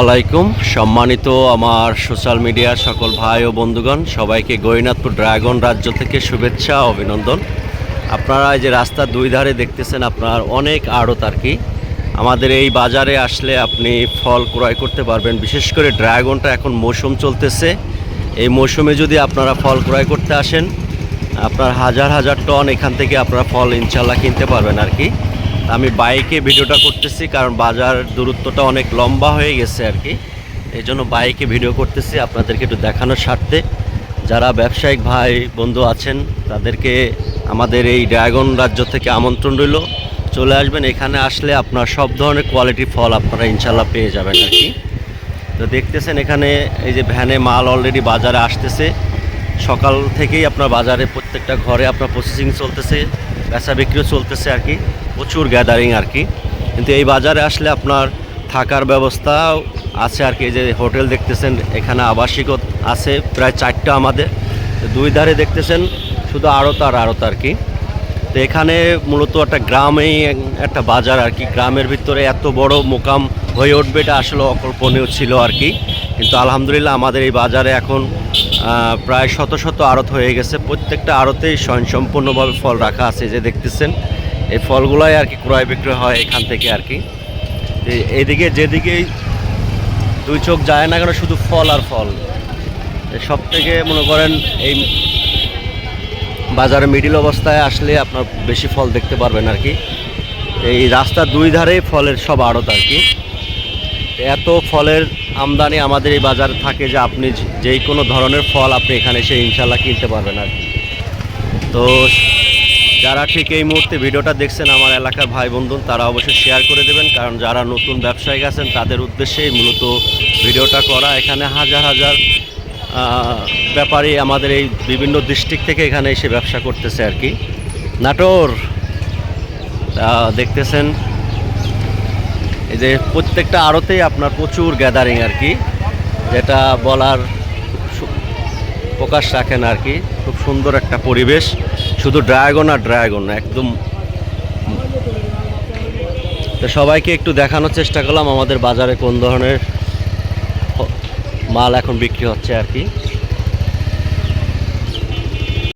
আলাইকুম। সম্মানিত আমার সোশ্যাল মিডিয়ার সকল ভাই ও বন্ধুগণ, সবাইকে গৌরীনাথপুর ড্রাগন রাজ্য থেকে শুভেচ্ছা, অভিনন্দন। আপনারা এই যে রাস্তার দুই ধারে দেখতেছেন, আপনার অনেক আড়ত আর কি। আমাদের এই বাজারে আসলে আপনি ফল ক্রয় করতে পারবেন। বিশেষ করে ড্রাগনটা এখন মৌসুম চলতেছে। এই মৌসুমে যদি আপনারা ফল ক্রয় করতে আসেন, আপনার হাজার হাজার টন এখান থেকে আপনারা ফল ইনশাল্লাহ কিনতে পারবেন আর কি। আমি বাইকে ভিডিওটা করতেছি, কারণ বাজার দূরত্বটা অনেক লম্বা হয়ে গেছে আর কি। এই জন্য বাইকে ভিডিও করতেছি, আপনাদেরকে একটু দেখানোর স্বার্থে। যারা ব্যবসায়িক ভাই, বন্ধু আছেন, তাদেরকে আমাদের এই ড্রাগন রাজ্য থেকে আমন্ত্রণ রইল। চলে আসবেন, এখানে আসলে আপনার সব ধরনের কোয়ালিটি ফল আপনারা ইনশাল্লাহ পেয়ে যাবেন আর কি। তো দেখতেছেন এখানে এই যে ভ্যানে মাল অলরেডি বাজারে আসতেছে। সকাল থেকেই আপনার বাজারে প্রত্যেকটা ঘরে আপনার প্রসেসিং চলতেছে বেচা বিক্রিও চলতেছে আর কি। প্রচুর গ্যাদারিং আর কি। কিন্তু এই বাজারে আসলে আপনার থাকার ব্যবস্থা আছে আর কি। যে হোটেল দেখতেছেন, এখানে আবাসিকও আছে, প্রায় চারটা আমাদের। দুই ধারে দেখতেছেন, শুধু আড়ত আর আড়ত আর কি। তো এখানে মূলত একটা গ্রামেই একটা বাজার আর কি। গ্রামের ভিতরে এত বড় মোকাম হয়ে উঠবে, এটা আসলে অকল্পনীয় ছিল আর কি। কিন্তু আলহামদুলিল্লাহ আমাদের এই বাজারে এখন প্রায় শত শত আড়ত হয়ে গেছে। প্রত্যেকটা আড়তেই স্বয়ংসম্পূর্ণভাবে ফল রাখা আছে যে দেখতেছেন। এই ফলগুলাই আর কি ক্রয় বিক্রয় হয় এখান থেকে আর কি। এইদিকে যেদিকেই দুই চোখ যায় না কেন, শুধু ফল আর ফল। সব থেকে মনে করেন এই বাজারে মিডিল অবস্থায় আসলে আপনার বেশি ফল দেখতে পারবেন আর কি। এই রাস্তার দুই ধারে ফলের সব আড়ত আর কি। এত ফলের আমদানি আমাদের এই বাজারে থাকে যে আপনি যেই কোনো ধরনের ফল আপনি এখানে এসে ইনশাল্লাহ কিনতে পারবেন আর কি। তো যারা ঠিক এই মুহূর্তে ভিডিওটা দেখছেন আমার এলাকার ভাই বন্ধু তারা অবশ্যই শেয়ার করে দেবেন, কারণ যারা নতুন ব্যবসায়ী আছেন, তাদের উদ্দেশ্যেই মূলত ভিডিওটা করা। এখানে হাজার হাজার ব্যাপারী আমাদের এই বিভিন্ন ডিস্ট্রিক্ট থেকে এখানে এসে ব্যবসা করতেছে আর কি। নাটোর দেখতেছেন, এই যে প্রত্যেকটা আড়তেই আপনার প্রচুর গ্যাদারিং আর কি, যেটা বলার প্রকাশ রাখেন আর কি। খুব সুন্দর একটা পরিবেশ। শুধু ড্রাগন আর ড্রাগন, একদম। তো সবাইকে একটু দেখানোর চেষ্টা করলাম আমাদের বাজারে কোন ধরনের মাল এখন বিক্রি হচ্ছে আর কি।